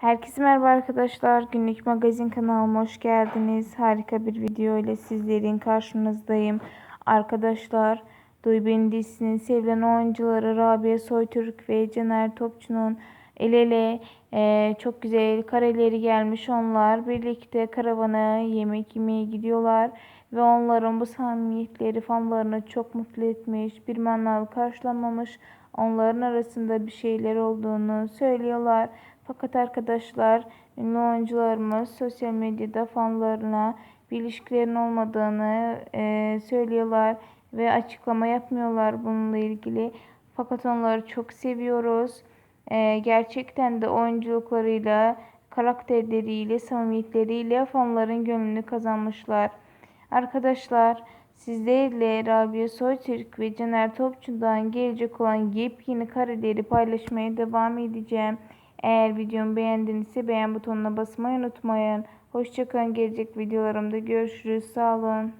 Herkese merhaba arkadaşlar. Günlük magazin kanalıma hoş geldiniz. Harika bir video ile sizlerin karşınızdayım. Arkadaşlar, Duy Beni dizisinin sevilen oyuncuları Rabia Soytürk ve Caner Topçu'nun el ele e, çok güzel kareleri gelmiş. Onlar birlikte karavana yemek yemeye gidiyorlar. Ve onların bu samimiyetleri fanlarını çok mutlu etmiş. Bir manal karşılamamış. Onların arasında bir şeyler olduğunu söylüyorlar. Fakat arkadaşlar ünlü oyuncularımız sosyal medyada fanlarına bir ilişkilerin olmadığını e, söylüyorlar ve açıklama yapmıyorlar bununla ilgili. Fakat onları çok seviyoruz. E, gerçekten de oyunculuklarıyla, karakterleriyle, samimiyetleriyle fanların gönlünü kazanmışlar. Arkadaşlar sizlerle Rabia Soytürk ve Caner Topçu'dan gelecek olan yepyeni kareleri paylaşmaya devam edeceğim. Eğer videomu beğendinizse beğen butonuna basmayı unutmayın. Hoşçakalın. Gelecek videolarımda görüşürüz. Sağ olun.